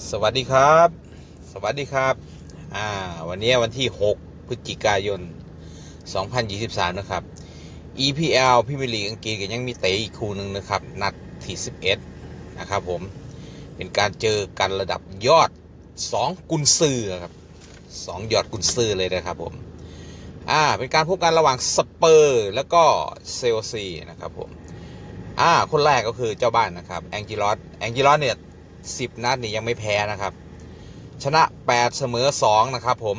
สวัสดีครับ สวัสดีครับ อ่า วันนี้วันที่ 6 พฤศจิกายน 2023 นะครับ EPL พิมลีอังกฤษก็ยังมีเตะอีกคู่หนึ่งนะครับ นัดที่ 11 นะครับผม เป็นการเจอกันระดับยอด 2 กุนซือครับ2ยอดกุนซือเลยนะครับผม อ่า เป็นการพบกันระหว่างสเปอร์แล้วก็เซลซีนะครับผม อ่า คนแรกก็คือเจ้าบ้านนะครับ แองจิลอสแองจิลอสเนี่ย สิบนัดนี่ยังไม่แพ้นะครับ ชนะ 8 เสมอ 2 นะครับผม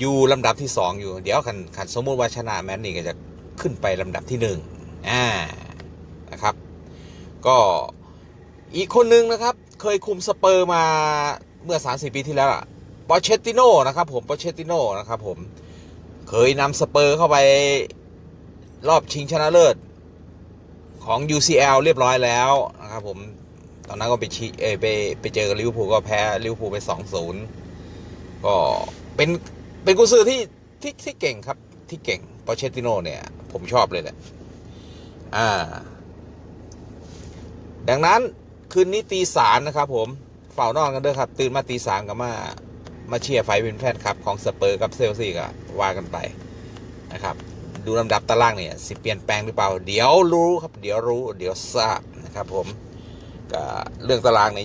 อยู่ลำดับที่ 2 อยู่ เดี๋ยวขันขันสมมุติว่าชนะแมนนี่ก็จะขึ้นไปลำดับที่1อ่านะครับ ก็อีกคนนึงนะครับ เคยคุมสเปอร์มาเมื่อ 30 ปีที่แล้วอะปอเชตติโนนะครับผมปอเชตติโนนะครับผมเคยนำสเปอร์เข้าไปรอบชิงชนะเลิศของ UCL เรียบร้อยแล้วนะครับผม ตอนนั้นก็ไปชีเอยไปไปเจอกับลิเวอร์พูลก็แพ้ลิเวอร์พูลไปสองศูนย์ก็เป็นเป็นกุซือที่ที่ที่เก่งครับที่เก่งปอเชติโนเนี่ย ผมชอบเลยแหละอ่า ดังนั้นคืนนี้ตีสามนะครับผมเฝ้านอนกันด้วยครับ ตื่นมาตีสามก็มามาเชียร์ไฟเป็นแฟนคลับ ของสเปอร์กับเซลซีก็ว่ากันไปนะครับ ดูลำดับตารางเนี่ย สิเปลี่ยนแปลงหรือเปล่า เดี๋ยวรู้ครับ เดี๋ยวรู้ เดี๋ยวทราบนะครับผม เรื่องตารางใน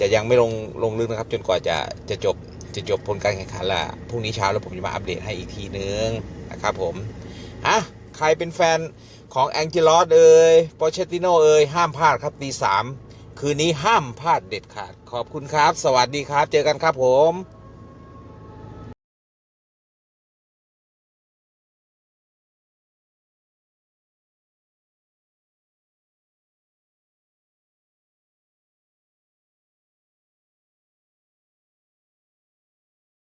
จะยังไม่ลงลงลึกนะครับ จนกว่าจะจะจบจะจบผลการแข่งขันละพรุ่งนี้เช้าแล้วผมจะมาอัปเดตให้อีกทีนึงนะครับผมอะใครเป็นแฟนของแองเจลอสเอ่ยปอเชตติโนเอ่ยห้ามพลาดครับตีสามคืนนี้ห้ามพลาดเด็ดขาด ขอบคุณครับ สวัสดีครับ เจอกันครับผม